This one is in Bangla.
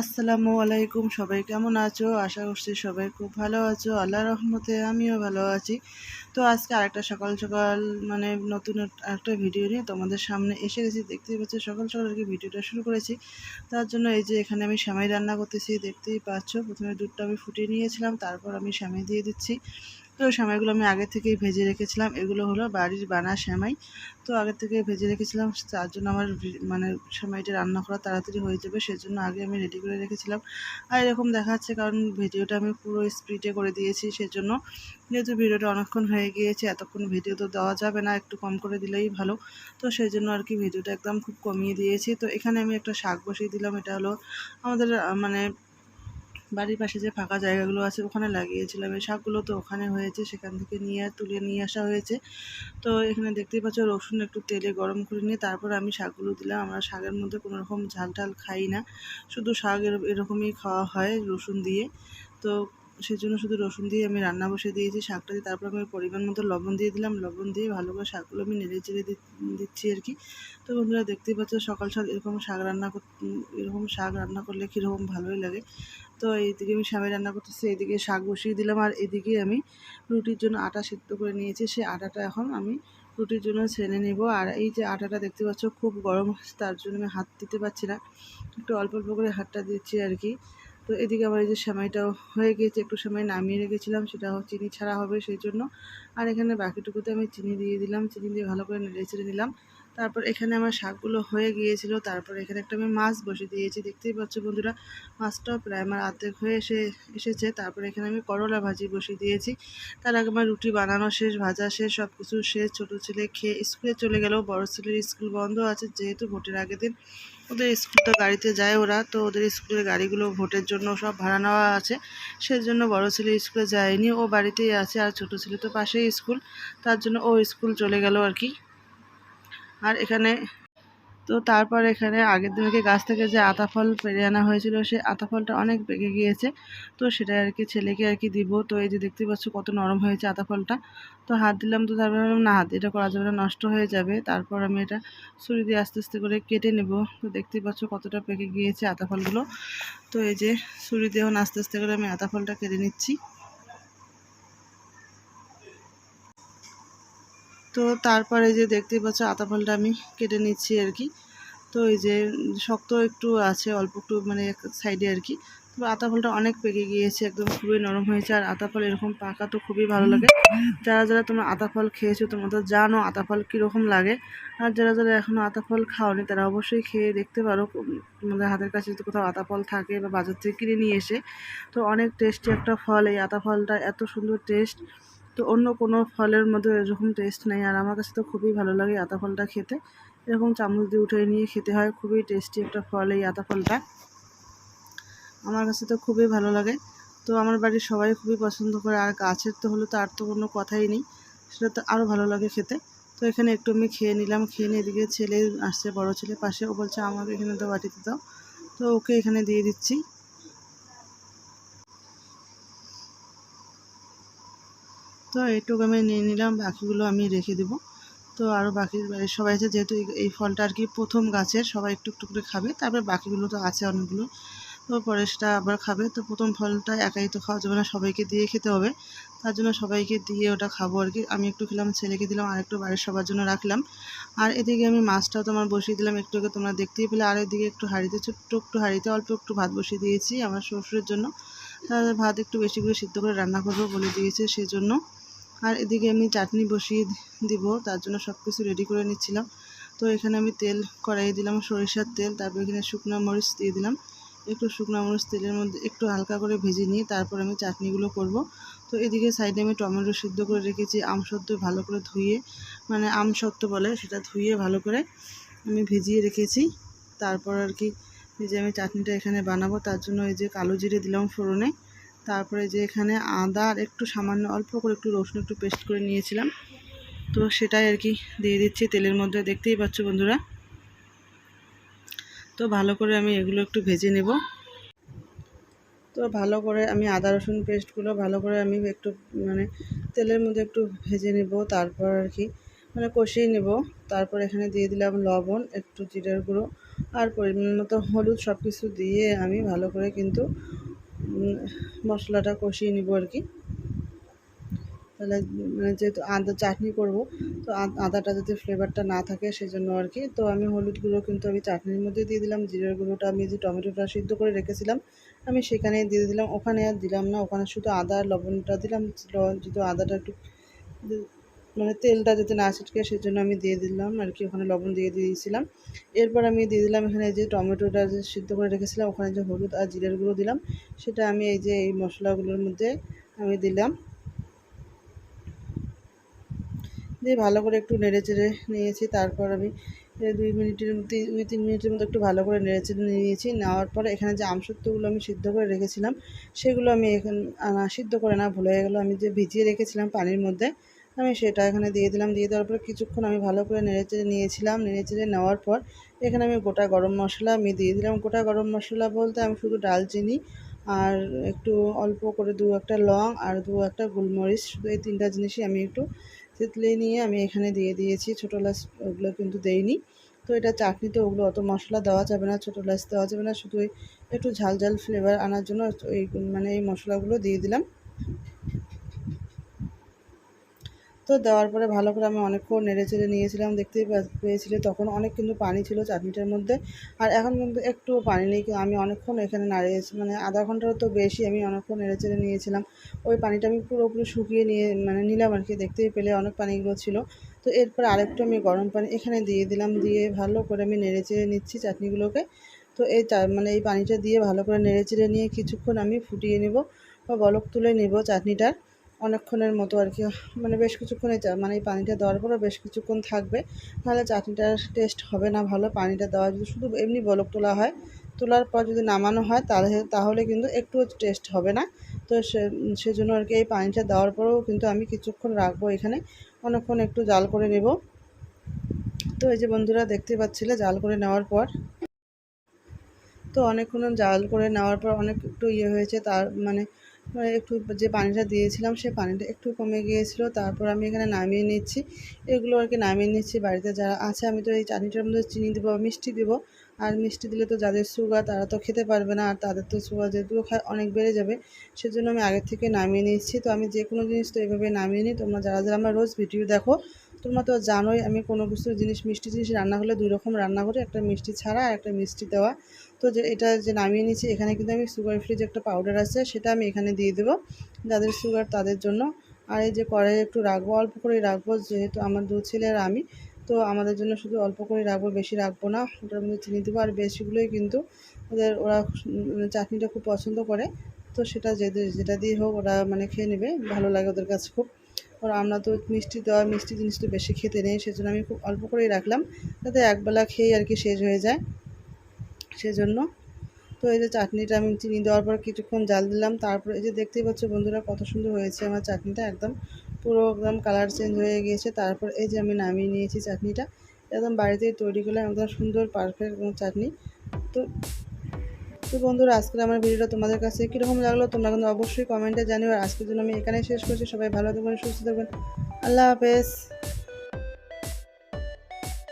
আসসালামু আলাইকুম, সবাই কেমন আছো? আশা করছি সবাই খুব ভালো আছো। আল্লাহ রহমতে আমিও ভালো আছি। তো আজকে আরেকটা সকাল সকাল মানে নতুন একটা ভিডিও নিয়ে তোমাদের সামনে এসে গেছি। দেখতেই পাচ্ছ, সকাল সকাল আর কি ভিডিওটা শুরু করেছি। তার জন্য এই যে এখানে আমি সামাই রান্না করতেছি, দেখতেই পাচ্ছ। প্রথমে দুধটা আমি ফুটিয়ে নিয়েছিলাম, তারপর আমি সামাই দিয়ে দিচ্ছি। তো সেমাইগুলো আমি আগে থেকেই ভেজে রেখেছিলাম। এগুলো হলো বাড়ির বানা সেমাই। তো আগে থেকে ভেজে রেখেছিলাম, তার জন্য আমার মানে সেমাইটা রান্না করা তাড়াতাড়ি হয়ে যাবে, সেজন্য আগে আমি রেডি করে রেখেছিলাম। আর এরকম দেখাচ্ছে কারণ ভিডিওটা আমি পুরো স্পিডে করে দিয়েছি, সেজন্য যেহেতু ভিডিওটা অনেকক্ষণ হয়ে গিয়েছে, এতক্ষণ ভিডিও তো দেওয়া যাবে না, একটু কম করে দিলেই ভালো। তো সেই জন্য আর কি ভিডিওটা একদম খুব কমিয়ে দিয়েছি। তো এখানে আমি একটা শাক বসিয়ে দিলাম, এটা হলো আমাদের মানে বাড়ির পাশে যে ফাঁকা জায়গাগুলো আছে ওখানে লাগিয়েছিলাম। এই শাকগুলো তো ওখানে হয়েছে, সেখান থেকে নিয়ে তুলে নিয়ে আসা হয়েছে। তো এখানে দেখতেই পাচ্ছ রসুন একটু তেলে গরম করে নিয়ে তারপর আমি শাকগুলো দিলাম। আমরা শাকের মধ্যে কোনো রকম ঝাল টাল খাই না। শুধু শাক এরকমই খাওয়া হয় রসুন দিয়ে। তো সেই জন্য শুধু রসুন দিয়ে আমি রান্না বসে দিয়েছি, শাকটা দিয়ে। তারপর আমি পরিমাণ মতো লবণ দিয়ে দিলাম। লবণ দিয়ে ভালো করে শাকগুলো আমি নেড়ে চেড়ে দিচ্ছি আর কি। তো বন্ধুরা দেখতেই পাচ্ছ সকাল সকাল এরকম শাক রান্না এরকম শাক রান্না করলে কীরকম ভালোই লাগে। তো এইদিকে আমি স্বামী রান্না করতেছি, এইদিকে শাক বসিয়ে দিলাম। আর এদিকে আমি রুটির জন্য আটা সিদ্ধ করে নিয়েছি। সেই আটাটা এখন আমি রুটির জন্য ছেনে নেব। আর এই যে আটাটা দেখতে পাচ্ছ খুব গরম, তার জন্য আমি হাত দিতে পারছি না। একটু অল্প অল্প করে হাতটা দিচ্ছি আর কি। তো এদিকে আবার এই যে সেমাইটাও হয়ে গিয়েছে, একটু সময় নামিয়ে রেখেছিলাম সেটা চিনি ছাড়া হবে সেই জন্য আর এখানে বাকিটুকুতে আমি চিনি দিয়ে দিলাম, চিনি দিয়ে ভালো করে নেড়ে চেড়ে নিলাম। তারপর এখানে আমার শাকগুলো হয়ে গিয়েছিল, তারপর এখানে একটা আমি মাছ বসে দিয়েছি, দেখতেই পাচ্ছ বন্ধুরা, মাছটাও প্রায় আমার আর্ধেক হয়ে এসে, এসেছে। তারপর এখানে আমি করলা ভাজি বসিয়ে দিয়েছি। তার আগে আমার রুটি বানানো শেষ, ভাজা শেষ সব কিছু শেষ। ছোটো ছেলে খেয়ে স্কুলে চলে গেলেও, বড় ছেলের স্কুল বন্ধ আছে, যেহেতু ভোটের আগের দিন। ওদের স্কুল তো গাড়িতে যায় ওরা, তো ওদের স্কুলের গাড়িগুলো ভোটের জন্য সব ভাড়া নেওয়া আছে। সেই জন্য বড়ো ছেলে স্কুলে যায়নি, ও বাড়িতেই আছে আর ছোট ছেলে তো পাশেই স্কুল, তার জন্য ও স্কুল চলে গেল আর কি। আর এখানে তো তারপর এখানে আগের দিনকে গাছ থেকে যে আতা ফল পেরে আনা হয়েছিল সে আতা ফলটা অনেক পেকে গিয়েছে। তো সেটা আর কি ছেলেকে আর কি দিব। তো এই যে দেখতে পাচ্ছ কত নরম হয়েছে আতা ফলটা। তো হাত দিলাম তো তারপর ভাবলাম, না, হাত, এটা করা যাবে না, নষ্ট হয়ে যাবে। তারপর আমি এটা ছুরি দিয়ে আস্তে আস্তে করে কেটে নেব। তো দেখতেই পাচ্ছ কতটা পেকে গিয়েছে আতা ফলগুলো। তো এই যে ছুরি দিয়েও আস্তে আস্তে করে আমি আতা ফলটা কেটে নিচ্ছি। তো তারপরে যে দেখতেই পাচ্ছ আতা ফলটা আমি কেটে নিচ্ছি আর কি। তো এই যে শক্ত একটু আছে, অল্প একটু মানে এক সাইডে আর কি। তো আতা ফলটা অনেক পেকে গিয়েছে, একদম খুবই নরম হয়েছে। আর আতা ফল এরকম পাকা তো খুবই ভালো লাগে। যারা যারা তোমরা আতা ফল খেয়েছো, তোমরা তো জানো আতা ফল কীরকম লাগে। আর যারা যারা এখনও আতা ফল খাওনি, তারা অবশ্যই খেয়ে দেখতে পারো। তোমাদের হাতের কাছে যদি কোথাও আতা ফল থাকে বা বাজার থেকে কিনে নিয়ে এসে, তো অনেক টেস্টি একটা ফল। এই আতা ফলটা এত সুন্দর টেস্ট তো অন্য কোনো ফলের মধ্যে এরকম টেস্ট নেই। আর আমার কাছে তো খুবই ভালো লাগে আতা ফলটা খেতে। এরকম চামচ দিয়ে উঠে নিয়ে খেতে হয়। খুবই টেস্টি একটা ফল এই আতা ফলটা। আমার কাছে তো খুবই ভালো লাগে। তো আমার বাড়ির সবাই খুবই পছন্দ করে। আর গাছের তো হলো তো আর তো কোনো কথাই নেই। সেটা তো আরও ভালো লাগে খেতে। তো এখানে একটু আমি খেয়ে নিলাম। খেয়ে নিয়ে এদিকে ছেলে আসছে, বড় ছেলে পাশে। ও বলছে, আমাকে এখানে তো বাটিতে দাও। তো ওকে এখানে দিয়ে দিচ্ছি। তো এইটুকু আমি নিয়ে নিলাম, বাকিগুলো আমি রেখে দেব। তো আরও বাকি সবাই আছে, যেহেতু এই ফলটা আর কি প্রথম গাছের, সবাই একটু একটু করে খাবে। তারপরে বাকিগুলো তো আছে অনেকগুলো, তো পরে সেটা আবার খাবে। তো প্রথম ফলটা একাই তো খাওয়া যাবে না, সবাইকে দিয়ে খেতে হবে। তার জন্য সবাইকে দিয়ে ওটা খাব আর কি। আমি একটু খেলাম, ছেলেকে দিলাম, আর একটু বাড়ির সবার জন্য রাখলাম। আর এদিকে আমি মাছটাও তোমার বসিয়ে দিলাম, একটু আগে তোমরা দেখতেই পেলে। আর এদিকে একটু হাঁড়িতে, ছোট্ট একটু হাঁড়িতে অল্প একটু ভাত বসিয়ে দিয়েছি আমার শ্বশুরের জন্য। তাদের ভাত একটু বেশি করে সিদ্ধ করে রান্না করব বলে দিয়েছে সেজন্য। আর এদিকে আমি চাটনি বসিয়ে দিব, তার জন্য সব কিছু রেডি করে নিচ্ছিলাম। তো এখানে আমি তেল কড়াইয়ে দিলাম, সরিষার তেল, তারপর এখানে শুকনো মরিচ দিয়ে দিলাম। একটু শুকনো মরিচ তেলের মধ্যে একটু হালকা করে ভেজে নিয়ে তারপর আমি চাটনিগুলো করব। তো এদিকে সাইডে আমি টমেটো সিদ্ধ করে রেখেছি, আম সত্ত্ব ভালো করে ধুয়ে মানে আম সত্ত্ব বলে সেটা ধুয়ে ভালো করে আমি ভিজিয়ে রেখেছি। তারপর আর কি যে আমি চাটনিটা এখানে বানাবো, তার জন্য এই যে কালো জিরে দিলাম ফোড়নে। তারপরে যে এখানে আদা আর একটু সামান্য অল্প করে একটু রসুন একটু পেস্ট করে নিয়েছিলাম। তো সেটাই আর কি দিয়ে দিচ্ছি তেলের মধ্যে, দেখতেই পাচ্ছ বন্ধুরা। তো ভালো করে আমি এগুলো একটু ভেজে নেব। তো ভালো করে আমি আদা রসুন পেস্টগুলো ভালো করে আমি একটু মানে তেলের মধ্যে একটু ভেজে নেব, তারপর আর কি মানে কষিয়ে নেব। তারপর এখানে দিয়ে দিলাম লবণ, একটু জিরার গুঁড়ো আর পরিমাণ মতো হলুদ সব কিছু দিয়ে আমি ভালো করে কিন্তু মশলাটা কষিয়ে নিব আর কি। তাহলে মানে যেহেতু আদা চাটনি করব, তো আদাটা যদি ফ্লেভারটা না থাকে সেজন্য আর কি। তো আমি হলুদ গুঁড়ো কিন্তু আমি চাটনির মধ্যে দিয়ে দিলাম, জিরের গুঁড়োটা আমি যে টমেটোটা সিদ্ধ করে রেখেছিলাম, আমি সেখানে দিয়ে দিলাম। ওখানে আর দিলাম না, ওখানে শুধু আদা লবণটা দিলাম যেহেতু আদাটা একটু মানে তেলটা যাতে না ছিটকে সেজন্য আমি দিয়ে দিলাম, আর কি ওখানে লবণ দিয়ে দিয়েছিলাম। এরপর আমি দিয়ে দিলাম এখানে যে টমেটোটা যে সিদ্ধ করে রেখেছিলাম, ওখানে যে হলুদ আর জিরের গুঁড়ো দিলাম, সেটা আমি এই যে এই মশলাগুলোর মধ্যে আমি দিলাম। দিয়ে ভালো করে একটু নেড়ে চেড়ে নিয়েছি, তারপর আমি দুই মিনিটের দুই তিন মিনিটের মধ্যে একটু ভালো করে নেড়ে চেড়ে নিয়েছি, নেওয়ার পর এখানে যে আমসত্ত্বগুলো আমি সিদ্ধ করে রেখেছিলাম, সেগুলো আমি এখানে সিদ্ধ করে না, ভুলে গেলো, আমি যে ভিজিয়ে রেখেছিলাম পানির মধ্যে আমি সেটা এখানে দিয়ে দিলাম। দিয়ে দেওয়ার পর কিছুক্ষণ আমি ভালো করে নেড়ে চেড়ে নিয়েছিলাম। নেড়ে চেড়ে নেওয়ার পর এখানে আমি গোটা গরম মশলা আমি দিয়ে দিলাম। গোটা গরম মশলা বলতে আমি শুধু ডালচিনি আর একটু অল্প করে দু একটা লং আর দু একটা গোলমরিচ। শুধু এই তিনটা জিনিসই আমি একটু তেঁতলে নিয়ে আমি এখানে দিয়ে দিয়েছি। ছোটো এলাচ ওগুলো কিন্তু দেইনি। তো এটা চাটনিতে ওগুলো অত মশলা দেওয়া যাবে না, ছোটো এলাচ দেওয়া যাবে না। শুধু একটু ঝাল ঝাল ফ্লেভার আনার জন্য এই মানে এই মশলাগুলো দিয়ে দিলাম। তো দেওয়ার পরে ভালো করে আমি অনেকক্ষণ নেড়ে চেড়ে নিয়েছিলাম, দেখতেই পেয়েছিলে। তখন অনেক কিন্তু পানি ছিল চাটনিটার মধ্যে। আর এখন কিন্তু একটু পানি নেই, কিন্তু আমি অনেকক্ষণ এখানে নাড়িয়েছি মানে আধা ঘণ্টার তো বেশি আমি অনেকক্ষণ নেড়ে চেড়ে নিয়েছিলাম। ওই পানিটা আমি পুরোপুরি শুকিয়ে নিয়ে মানে নিলাম আর কি, দেখতেই পেলে অনেক পানিগুলো ছিল। তো এরপর আরেকটু আমি গরম পানি এখানে দিয়ে দিলাম, দিয়ে ভালো করে আমি নেড়ে চেড়ে নিচ্ছি চাটনিগুলোকে। তো এই মানে এই পানিটা দিয়ে ভালো করে নেড়ে চেড়ে নিয়ে কিছুক্ষণ আমি ফুটিয়ে নেব বা বলক তুলে নেব চাটনিটার। অনেকক্ষণের মতো আর কি। মানে বেশ কিছুক্ষণে মানে এই পানিটা দেওয়ার পরে বেশ কিছুক্ষণ থাকবে। নাহলে চাটনিটার টেস্ট হবে না ভালো পানিটা দেওয়া। যদি শুধু এমনি বলক তোলা হয়, তোলার পর যদি নামানো হয়, তাহলে তাহলে কিন্তু একটু টেস্ট হবে না। তো সে, সেজন্য আর কি এই পানিটা দেওয়ার পরেও কিন্তু আমি কিছুক্ষণ রাখব এখানে। অনেকক্ষণ একটু জাল করে নেব। তো এই যে বন্ধুরা দেখতে পাচ্ছিলে জাল করে নেওয়ার পর। তো অনেকক্ষণ জাল করে নেওয়ার পর অনেক একটু ইয়ে হয়েছে, তার মানে একটু যে পানিটা দিয়েছিলাম, সে পানিটা একটু কমে গিয়েছিল। তারপর আমি এখানে নামিয়ে নিচ্ছি। এগুলো আর কি নামিয়ে নিচ্ছি বাড়িতে যারা আছে, আমি তো এই চাটনিটার মধ্যে চিনি দেবো, মিষ্টি দেবো। আর মিষ্টি দিলে তো যাদের সুগার তারা তো খেতে পারবে না। আর তাদের তো সুগার যেহেতু খায়, অনেক বেড়ে যাবে। সেজন্য আমি আগের থেকে নামিয়ে নিচ্ছি। তো আমি যে কোনো জিনিস তো এভাবে নামিয়ে নিই। তোমরা যারা যারা আমার রোজ ভিডিও দেখো, তোমরা তো জানোই আমি কোনো কিছু জিনিস, মিষ্টি জিনিস রান্না হলে দুই রকম রান্না করি। একটা মিষ্টি ছাড়া আর একটা মিষ্টি দেওয়া। তো যে এটা যে নামিয়ে নিচ্ছি এখানে কিন্তু আমি সুগার ফ্রি যে একটা পাউডার আছে, সেটা আমি এখানে দিয়ে দেবো। যাদের সুগার তাদের জন্য। আর এই যে কড়াই একটু রাখব, অল্প করেই রাখব, যেহেতু আমার দু ছেলে আর আমি। তো আমাদের জন্য শুধু অল্প করে রাখব, বেশি রাখব না। ওটার মধ্যে চিনি দেবো, আর বেশিগুলোই কিন্তু ওদের, ওরা চাটনিটা খুব পছন্দ করে। তো সেটা যেটা যেটা দিয়ে হোক, ওরা মানে খেয়ে নেবে, ভালো লাগে ওদের কাছে খুব। আর আমরা তো মিষ্টি দেওয়া, মিষ্টি জিনিস তো বেশি খেতে নেই, সেজন্য আমি খুব অল্প করেই রাখলাম। যাতে একবেলা খেয়ে আর কি শেষ হয়ে যায়। সেজন্য। তো এই যে চাটনিটা আমি চিনি দেওয়ার পর কিছুক্ষণ জাল দিলাম। তারপর এই যে দেখতেই পাচ্ছ বন্ধুরা কত সুন্দর হয়েছে আমার চাটনিটা একদম। পুরো একদম কালার চেঞ্জ হয়ে গিয়েছে। তারপর এই যে আমি নামিয়ে নিয়েছি চাটনিটা। একদম বাড়িতেই তৈরি করলাম। একদম সুন্দর পারফেক্ট চাটনি। তো তো বন্ধুরা আজকের আমার ভিডিওটা তোমাদের কাছে কীরকম লাগল তোমরা কিন্তু অবশ্যই কমেন্টে জানিও। আর আজকের জন্য আমি এখানেই শেষ করছি। সবাই ভালো থাকবেন, সুস্থ থাকবেন। আল্লাহ হাফেজ।